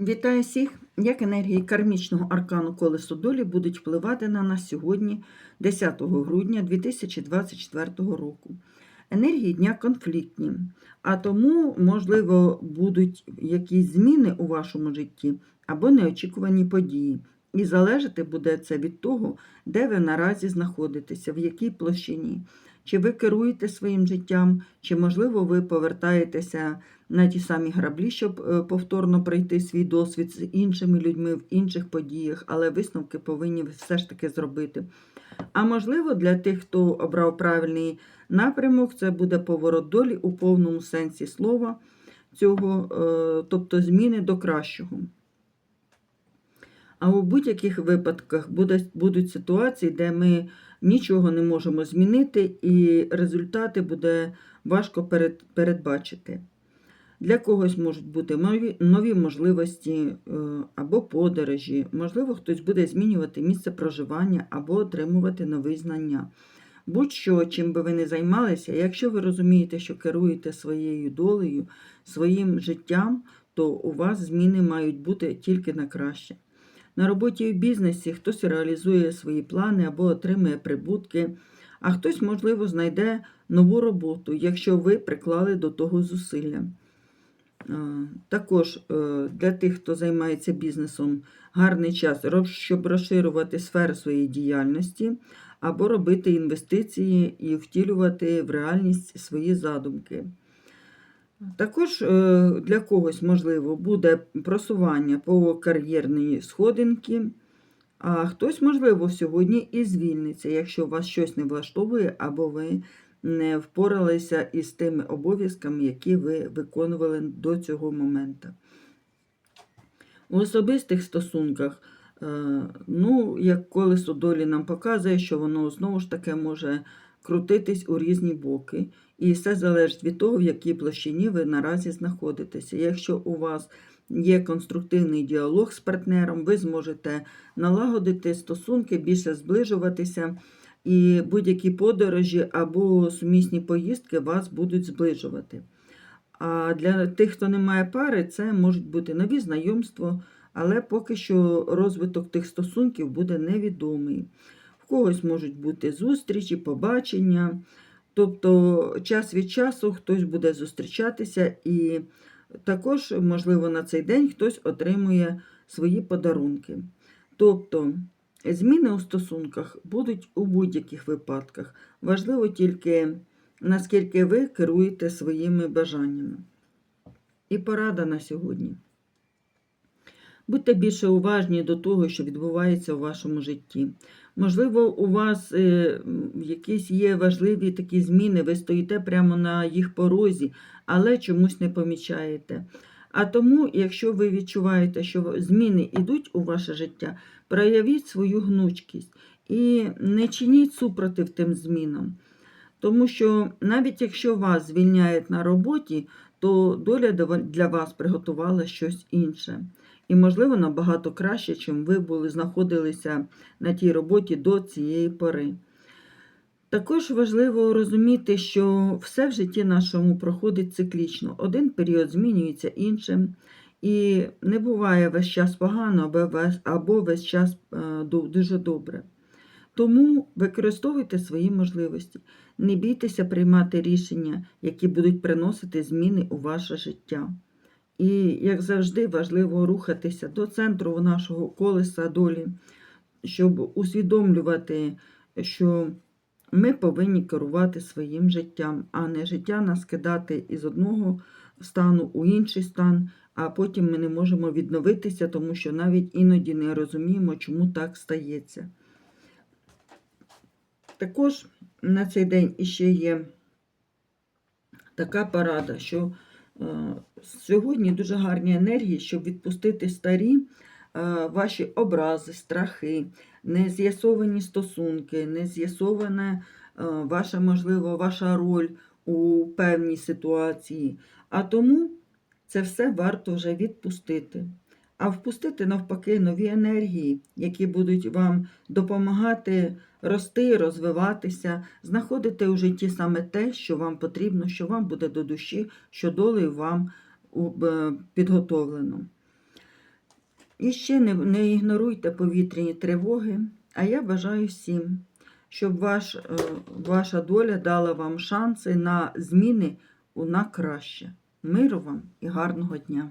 Вітаю всіх! Як енергії кармічного аркану колесо долі будуть впливати на нас сьогодні, 10 грудня 2024 року. Енергії дня конфліктні, а тому, можливо, будуть якісь зміни у вашому житті або неочікувані події. І залежати буде це від того, де ви наразі знаходитеся, в якій площині. Чи ви керуєте своїм життям, чи, можливо, ви повертаєтеся на ті самі граблі, щоб е, повторно пройти свій досвід з іншими людьми в інших подіях, але висновки повинні все ж таки зробити. А можливо, для тих, хто обрав правильний напрямок, це буде поворот долі у повному сенсі слова цього, е, тобто зміни до кращого. А у будь-яких випадках будуть ситуації, де ми нічого не можемо змінити, і результати буде важко перед, передбачити. Для когось можуть бути нові, нові можливості е, або подорожі, можливо, хтось буде змінювати місце проживання або отримувати нові знання. Будь-що, чим би ви не займалися, якщо ви розумієте, що керуєте своєю долею, своїм життям, то у вас зміни мають бути тільки на краще. На роботі і в бізнесі хтось реалізує свої плани або отримує прибутки, а хтось, можливо, знайде нову роботу, якщо ви приклали до того зусилля. Також е, для тих, хто займається бізнесом, гарний час, щоб розширювати сфери своєї діяльності, або робити інвестиції і втілювати в реальність свої задумки. Також е, для когось, можливо, буде просування по кар'єрній сходинки, а хтось, можливо, сьогодні і звільниться, якщо вас щось не влаштовує, або ви не впоралися із тими обов'язками, які ви виконували до цього моменту. У особистих стосунках, е, ну, як колесо долі нам показує, що воно знову ж таки може крутитись у різні боки. І все залежить від того, в якій площині ви наразі знаходитеся. Якщо у вас є конструктивний діалог з партнером, ви зможете налагодити стосунки, більше зближуватися, і будь-які подорожі або сумісні поїздки вас будуть зближувати. А для тих, хто не має пари, це можуть бути нові знайомства, але поки що розвиток тих стосунків буде невідомий. В когось можуть бути зустрічі, побачення. Тобто час від часу хтось буде зустрічатися, і також, можливо, на цей день хтось отримує свої подарунки. Тобто зміни у стосунках будуть у будь-яких випадках. Важливо тільки, наскільки ви керуєте своїми бажаннями. І порада на сьогодні. Будьте більше уважні до того, що відбувається у вашому житті. Можливо, у вас е, якісь є важливі такі зміни, ви стоїте прямо на їх порозі, але чомусь не помічаєте. А тому, якщо ви відчуваєте, що зміни йдуть у ваше життя, проявіть свою гнучкість і не чиніть супротив тим змінам. Тому що навіть якщо вас звільняють на роботі, то доля для вас приготувала щось інше і, можливо, набагато краще, чим ви були знаходилися на тій роботі до цієї пори. Також важливо розуміти, що все в житті нашому проходить циклічно. Один період змінюється іншим, і не буває весь час погано або весь час е, дуже добре. Тому використовуйте свої можливості, не бійтеся приймати рішення, які будуть приносити зміни у ваше життя. І, як завжди, важливо рухатися до центру нашого колеса долі, щоб усвідомлювати, що ми повинні керувати своїм життям, а не життя нас кидати із одного стану у інший стан, а потім ми не можемо відновитися, тому що навіть іноді не розуміємо, чому так стається. Також на цей день іще є така порада, що Е, сьогодні дуже гарні енергії, щоб відпустити старі е, ваші образи, страхи, нез'ясовані стосунки, нез'ясована е, ваша, можливо, ваша роль у певній ситуації. А тому це все варто вже відпустити. А впустити, навпаки, нові енергії, які будуть вам допомагати рости, розвиватися, знаходити у житті саме те, що вам потрібно, що вам буде до душі, що долею вам підготовлено. І ще не, не ігноруйте повітряні тривоги. А я бажаю всім, щоб ваш, е, ваша доля дала вам шанси на зміни на краще. Миру вам і гарного дня!